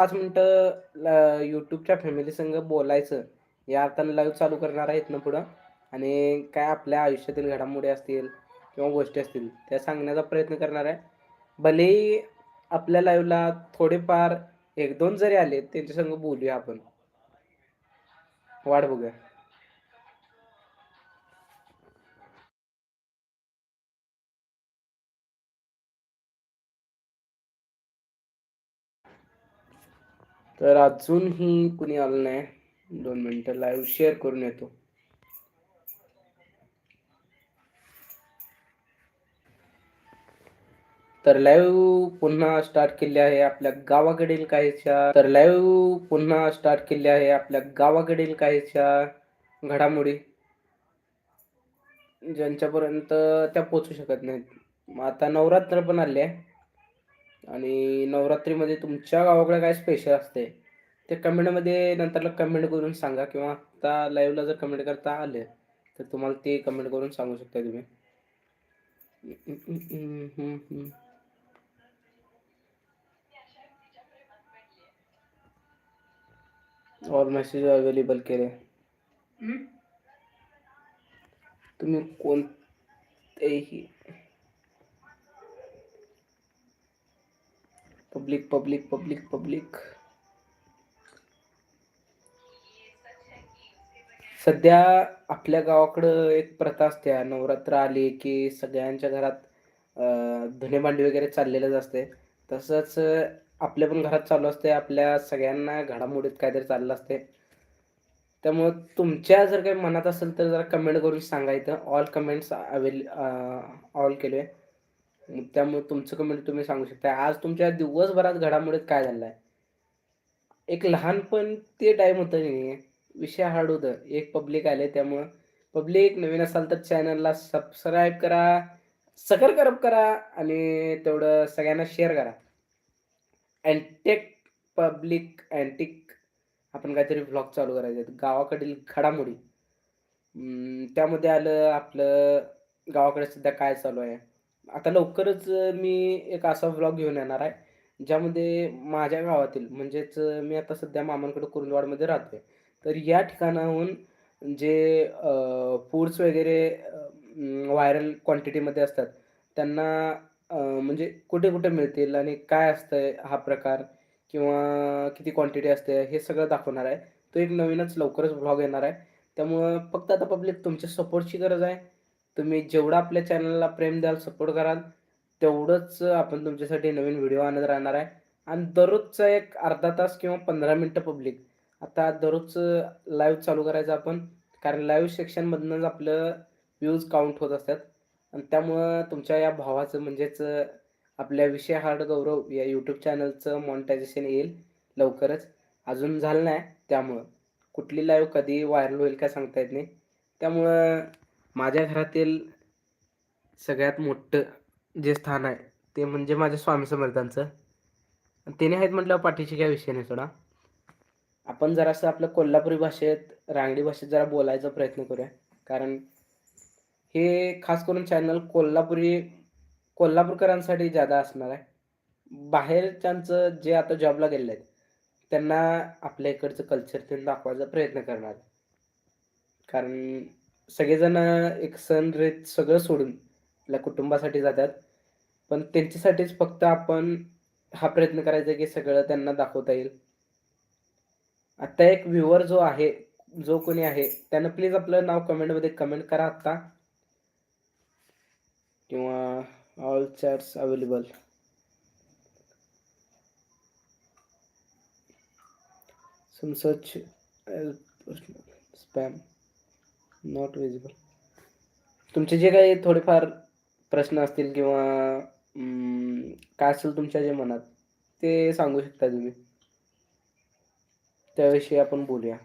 पाच मिनटं युट्यूबच्या फॅमिली संघ बोलायचं. या अर्थानं लाईव्ह चालू करणार आहेत ना पुढं. आणि काय आपल्या आयुष्यातील घडामोडी असतील किंवा गोष्टी असतील त्या सांगण्याचा प्रयत्न करणार आहे. भलेही आपल्या लाईव्हला थोडेफार एक दोन जरी आले त्यांच्या संग बोलूया आपण. वाट बघूया. तर अजूनही कुणी आलं नाही. दोन मिनटं लाईव्ह शेअर करून येतो. तर लाईव्ह पुन्हा स्टार्ट केले आहे आपल्या गावाकडील काहीच्या तर लाईव्ह पुन्हा स्टार्ट केले आहे आपल्या गावाकडील काहीच्या घडामोडी. ज्यांच्यापर्यंत त्या पोचू शकत नाहीत. मग आता नवरात्र पण आले आहे. आणि नवरात्रीमध्ये तुमच्या गावाकडे काय स्पेशल असते? ते कमेंटमध्ये नंतरला कमेंट करून सांगा किंवा आता लाईव्हला जर कमेंट करता आले तर तुम्हाला ते कमेंट करून सांगू शकता तुम्ही. ऑल मेसेज अवेलेबल केले तुम्ही कोणतेही पब्लिक पब्लिक पब्लिक पब्लिक सध्या आपल्या गावाकडं एक प्रथा असते नवरात्र आली की सगळ्यांच्या घरात धुणे भांडी वगैरे चाललेलंच असते. तसंच आपल्या पण घरात चालू असते आपल्या सगळ्यांना घडामोडीत काहीतरी चाललं असते. त्यामुळं तुमच्या जर काही मनात असेल तर जरा कमेंट करून सांगा इथं. ऑल कमेंट्स अवेल ऑल केले. त्यामुळे तुमचं कमेंट तुम्ही सांगू शकता आज तुमच्या दिवसभरात घडामोडीत काय झालं आहे एक लहानपण ते टाईम होतं नाही विषय हार्ड होतं. एक पब्लिक आले त्यामुळं पब्लिक नवीन असाल तर चॅनलला सबस्क्राईब करा सकर करप करा आणि तेवढं सगळ्यांना शेअर करा. अँटेक पब्लिक अँटिक आपण काहीतरी व्लॉग चालू करायचे गावाकडील घडामोडी. त्यामध्ये आलं आपलं गावाकडे सध्या काय चालू आहे? आता लवकरच मी एक असा व्लॉग घेऊन येणार आहे ज्यामध्ये माझ्या गावातील म्हणजेच मी आता सध्या मामांकडे कुरुंदवाडमध्ये राहतोय. तर या ठिकाणाहून जे फूड्स वगैरे व्हायरल क्वांटिटीमध्ये असतात त्यांना म्हणजे कुठे कुठे मिळतील आणि काय असतंय हा प्रकार किंवा किती क्वांटिटी असते हे सगळं दाखवणार आहे. तो एक नवीनच लवकरच व्लॉग येणार आहे. त्यामुळं फक्त आता पब्लिक तुमच्या सपोर्टची गरज आहे. तुम्ही जेवढं आपल्या चॅनलला प्रेम द्याल सपोर्ट कराल तेवढंच आपण तुमच्यासाठी नवीन व्हिडिओ आणत राहणार आहे. आणि दररोजचा एक अर्धा तास किंवा पंधरा मिनटं पब्लिक आता दररोजचं लाईव्ह चालू करायचं आपण कारण लाईव्ह सेक्शनमधनंच आपलं व्ह्यूज काउंट होत असतात. आणि त्यामुळं तुमच्या या भावाचं म्हणजेच आपल्या विषय हार्ड गौरव या यूट्यूब चॅनलचं मॉनिटायझेशन येईल लवकरच. अजून झालं नाही त्यामुळं. कुठली लाईव्ह कधी व्हायरल होईल काय सांगता येत नाही. त्यामुळं माझ्या घरातील सगळ्यात मोठं जे स्थान आहे ते म्हणजे माझ्या स्वामी समर्थांचं. तिने आहेत म्हटल्यावर पाठीशी काय विषय नाही सोडा. आपण जरासं आपल्या कोल्हापुरी भाषेत रांगडी भाषेत जरा बोलायचा प्रयत्न करूया. कारण हे खास करून चॅनल कोल्हापुरी कोल्हापूरकरांसाठी जादा असणार आहे. बाहेरच्यांचं जे आता जॉबला गेले आहेत त्यांना आपल्या इकडचं कल्चर ते दाखवायचा प्रयत्न करणार. कारण सगळेजण एक सण रीत सगळं सोडून आपल्या कुटुंबासाठी जातात. पण त्यांच्यासाठीच फक्त आपण हा प्रयत्न करायचा की सगळं त्यांना दाखवता येईल. आता एक व्ह्युअर जो आहे जो कोणी आहे त्यानं प्लीज आपलं नाव कमेंटमध्ये कमेंट करा आत्ता किंवा all chats available some such spam not visible तुमचे जे काही थोडेफार प्रश्न असतील किंवा काय असेल तुमच्या जे मनात ते सांगू शकता तुम्ही. त्याविषयी आपण बोलूया.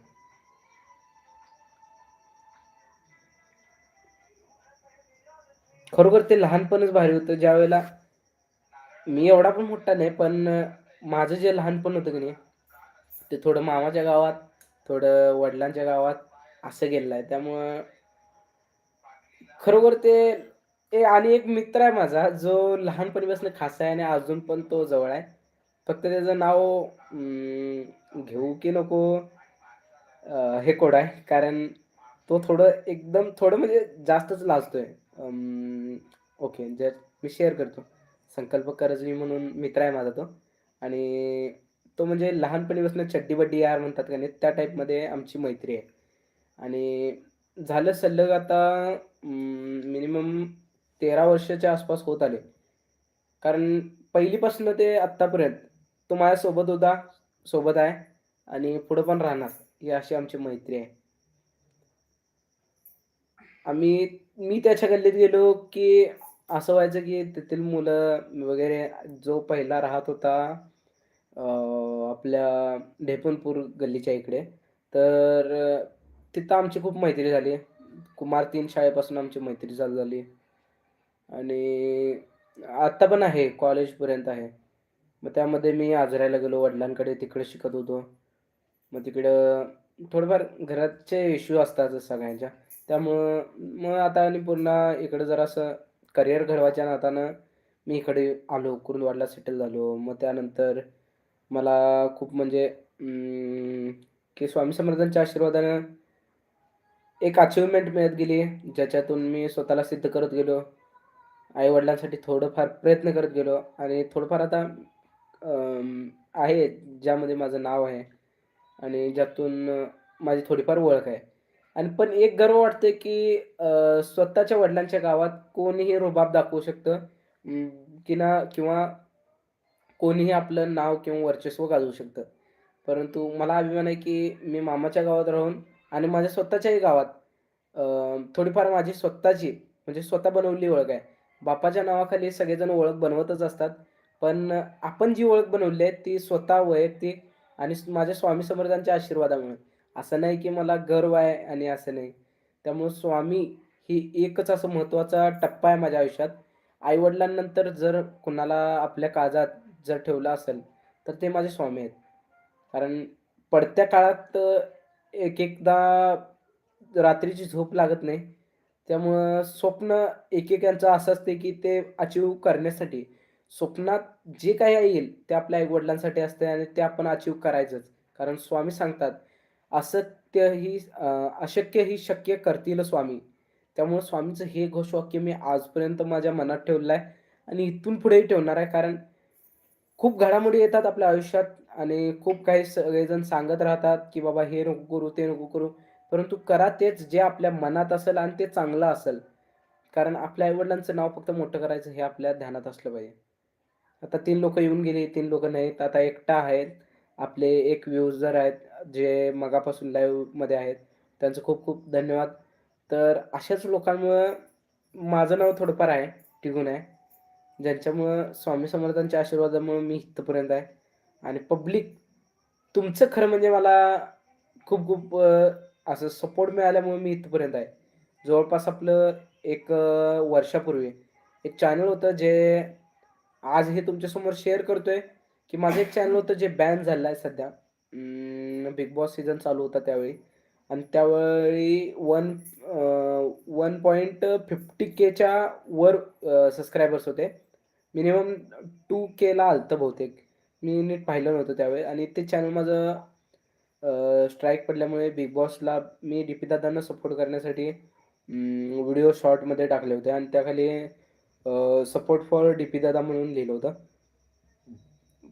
खरोखर ते लहानपणच भारी होतं. ज्या वेळेला मी एवढा पण मोठा नाही पण माझं जे लहानपण होतं की नाही ते थोडं मामाच्या गावात थोडं वडिलांच्या गावात असं गेलेलं आहे त्यामुळं खरोखर ते ए आणि एक मित्र आहे माझा जो लहानपणीपासून खास आहे आणि अजून पण तो जवळ आहे फक्त त्याचं नाव घेऊ की नको हे कोड आहे. कारण तो थोडं एकदम थोडं म्हणजे जास्तच लाजतोय. ओके. जर मी शेअर करतो. संकल्प करजवी म्हणून मित्र आहे माझा तो आणि तो म्हणजे लहानपणीपासून चड्डी-बड्डी यार म्हणतात का नाही, त्या टाईपमध्ये आमची मैत्री आहे. आणि झालं सल्लग आता मिनिमम 13 वर्षाच्या आसपास होत आले. कारण पहिलीपासून ते आत्तापर्यंत तो माझ्यासोबत होता, सोबत आहे आणि पुढं पण राहणार. ही अशी आमची मैत्री आहे. आम्ही मी त्याच्या गल्लीत गेलो, की असं व्हायचं, की तेथील मुलं वगैरे जो पहिला राहत होता आपल्या ढेपणपूर गल्लीच्या इकडे. तर तिथं आमची खूप मैत्री झाली. कुमार तीन शाळेपासून आमची मैत्री चालू झाली आणि आत्ता पण आहे, कॉलेजपर्यंत आहे. मग त्यामध्ये मी आजरायला गेलो वडिलांकडे, तिकडे शिकत होतो. मग तिकडं थोडंफार घराचे इश्यू असतात सगळ्यांच्या. त्यामुळं मग आता आणि पुन्हा इकडं जरासं करियर घडवायच्या नातानं मी इकडे आलो, कुरुंदवाडला सेटल झालो. मग त्यानंतर मला खूप म्हणजे की स्वामी समर्थांच्या आशीर्वादानं एक अचिव्हमेंट मिळत गेली, ज्याच्यातून मी स्वतःला सिद्ध करत गेलो. आई-वडिलांसाठी थोडंफार प्रयत्न करत गेलो आणि थोडंफार आता आहे ज्यामध्ये माझं नाव आहे आणि ज्यातून माझी थोडीफार ओळख आहे. आणि पण एक गर्व वाटते की स्वतःच्या वडिलांच्या गावात कोणीही रुबाब दाखवू शकतं की ना किंवा कोणीही आपलं नाव किंवा वर्चस्व गाजवू शकतं. परंतु मला अभिमान आहे, की मी मामाच्या गावात राहून आणि माझ्या स्वतःच्याही गावात थोडीफार माझी स्वतःची म्हणजे स्वतः बनवलेली ओळख आहे. बापाच्या नावाखाली सगळेजण ओळख बनवतच असतात. पण आपण जी ओळख बनवली आहे ती स्वतः वैयक्तिक आणि माझ्या स्वामी समर्थांच्या आशीर्वादामुळे. असं नाही, की मला गर्व आहे आणि असं नाही. त्यामुळे स्वामी ही एकच असं महत्त्वाचा टप्पा आहे माझ्या आयुष्यात. आईवडिलांनंतर जर कुणाला आपल्या काळजात जर ठेवलं असेल, तर ते माझे स्वामी आहेत. कारण पडत्या काळात एक-एकदा रात्रीची झोप लागत नाही. त्यामुळं स्वप्न एकेकांचं असं असते, की ते अचीव करण्यासाठी स्वप्नात जे काही येईल ते आपल्या आई-वडिलांसाठी असते आणि ते आपण अचीव करायचंच. कारण स्वामी सांगतात, "असत्य ही अशक्य ही शक्य करतील स्वामी." त्यामुळं स्वामीचं हे घोषवाक्य मी आजपर्यंत माझ्या मनात ठेवलं आहे आणि इथून पुढेही ठेवणार आहे. कारण खूप घडामोडी येतात आपल्या आयुष्यात आणि खूप काही सगळेजण सांगत राहतात, की बाबा हे नको करू, ते नको करू. परंतु करा तेच जे आपल्या मनात असेल आणि ते चांगलं असेल. कारण आपल्या आईवडिलांचं नाव फक्त मोठं करायचं हे आपल्या ध्यानात असलं पाहिजे. आता तीन लोकं येऊन गेली, तीन लोकं नाहीत. आता एकटा आहेत आपले एक व्ह्यूजर आहेत, जे मगापासून लाईव्हमध्ये आहेत. त्यांचं खूप खूप धन्यवाद. तर अशाच लोकांमुळं माझं नाव थोडंफार आहे, टिकून आहे. ज्यांच्यामुळं स्वामी समर्थांच्या आशीर्वादामुळे मी इथपर्यंत आहे आणि पब्लिक तुमचं खरं म्हणजे मला खूप खूप असं सपोर्ट मिळाल्यामुळे मी इथपर्यंत आहे. जवळपास आपलं एक वर्षापूर्वी एक चॅनल होतं जे आज हे तुमच्यासमोर शेअर करतोय, की माझं एक चॅनल होतं जे बॅन झालेलं आहे सध्या. बिग बॉस सीझन चालू होता त्यावेळी आणि त्यावेळी वन वन पॉईंट फिफ्टी केच्या वर सबस्क्रायबर्स होते. मिनिमम टू केला आलतं बहुतेक. मी नीट पाहिलं नव्हतं त्यावेळी आणि ते चॅनल माझं स्ट्राईक पडल्यामुळे बिग बॉसला मी डी-पी दादांना सपोर्ट करण्यासाठी व्हिडिओ शॉर्टमध्ये टाकले होते आणि त्याखाली सपोर्ट फॉर डी-पी दादा म्हणून लिहिलं होतं.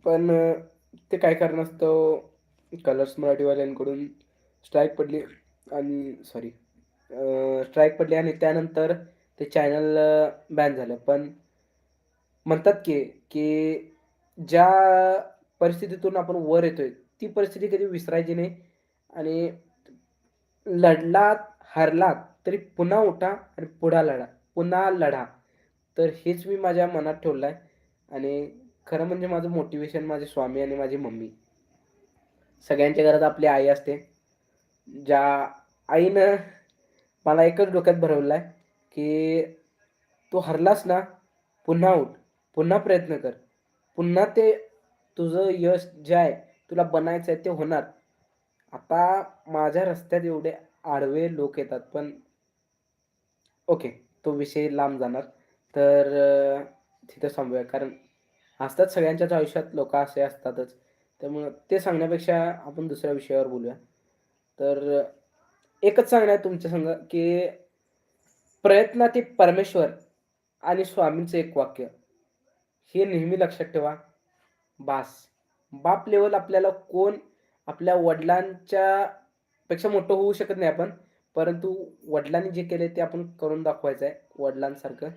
पण ते काय कारणास्तव कलर्स मराठीवाल्यांकडून स्ट्राईक पडली आणि सॉरी स्ट्राईक पडली आणि त्यानंतर ते चॅनल बॅन झालं. पण म्हणतात की, की ज्या परिस्थितीतून आपण वर येतोय, ती परिस्थिती कधी विसरायची नाही आणि लढलात, हरलात तरी पुन्हा उठा आणि पुढा लढा, पुन्हा लढा. तर हेच मी माझ्या मनात ठेवलं आहे आणि खरं म्हणजे माझं मोटिवेशन माझे स्वामी आणि माझी मम्मी. सगळ्यांच्या घरात आपली आई असते. ज्या आईनं मला एकच डोक्यात भरवलं आहे, की "तू हरलास ना, पुन्हा उठ, पुन्हा प्रयत्न कर. पुन्हा ते तुझं यश जे आहे, तुला बनायचं आहे ते होणार." आता माझ्या रस्त्यात एवढे आडवे लोक येतात, पण ओके, तो विषय लांब जाणार. तर तिथं थांबूया. कारण असतात सगळ्यांच्याच आयुष्यात लोक असे असतातच त्यामुळं ते सांगण्यापेक्षा आपण दुसऱ्या विषयावर बोलूया तर एकच सांगणार आहे तुमच्या संग की प्रयत्नातील परमेश्वर आणि स्वामींचं एक वाक्य हे नेहमी लक्षात ठेवा. बास. बाप लेवल आपल्याला कोण आपल्या वडिलांच्या पेक्षा मोठं होऊ शकत नाही आपण परंतु वडिलांनी जे केले ते आपण करून दाखवायचं आहे वडिलांसारखं.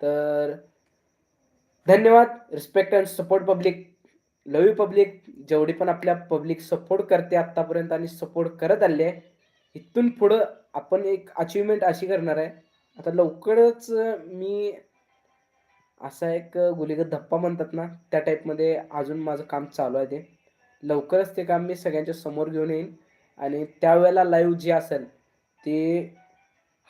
तर धन्यवाद. Respect and support public love you public जेवढी पण आपल्या पब्लिक सपोर्ट करते आत्तापर्यंत आणि सपोर्ट करत आले आहे इथून पुढं आपण एक अचिव्हमेंट अशी करणार आहे. आता लवकरच मी असा एक गुलिगत धप्पा म्हणतात ना त्या टाईपमध्ये अजून माझं काम चालू आहे ते. लवकरच ते काम मी सगळ्यांच्या समोर घेऊन येईन आणि त्यावेळेला लाईव्ह जे असेल ते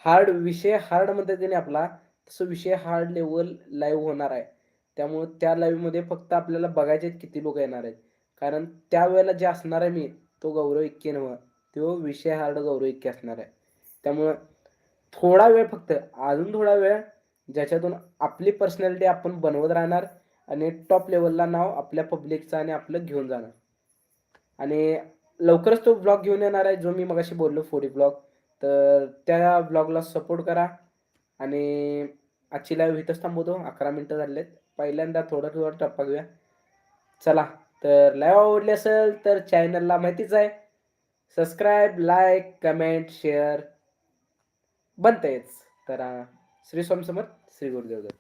हार्ड विषय हार्ड नाही आपला तसं विषय हार्ड लेवल लाईव्ह होणार आहे. त्यामुळं त्या लाईव्हमध्ये फक्त आपल्याला बघायचे आहेत किती लोक येणार आहेत. कारण त्यावेळेला जे असणार आहे मी तो गौरव इक्के नव्ह तो विषय हार्ड गौरव इक्के असणार आहे. त्यामुळं थोडा वेळ फक्त अजून थोडा वेळ ज्याच्यातून आपली पर्सनॅलिटी आपण बनवत राहणार आणि टॉप लेवलला नाव आपल्या पब्लिकचं आणि आपलं घेऊन जाणार. आणि लवकरच तो ब्लॉग घेऊन येणार आहे जो मी मगाशी बोललो फोडी ब्लॉग तर त्या ब्लॉगला सपोर्ट करा. आणि आजची लाईव्ह इथंच थांबवतो. अकरा मिनटं झालेत. पहिल्यांदा थोडं थोडं टप्पा घेऊया. चला तर लाईव्ह आवडली असेल तर चॅनलला माहितीच आहे. सबस्क्राईब लाईक कमेंट शेअर बनतेच तर श्री स्वामी समर्थ. श्री गुरुदेव दत्त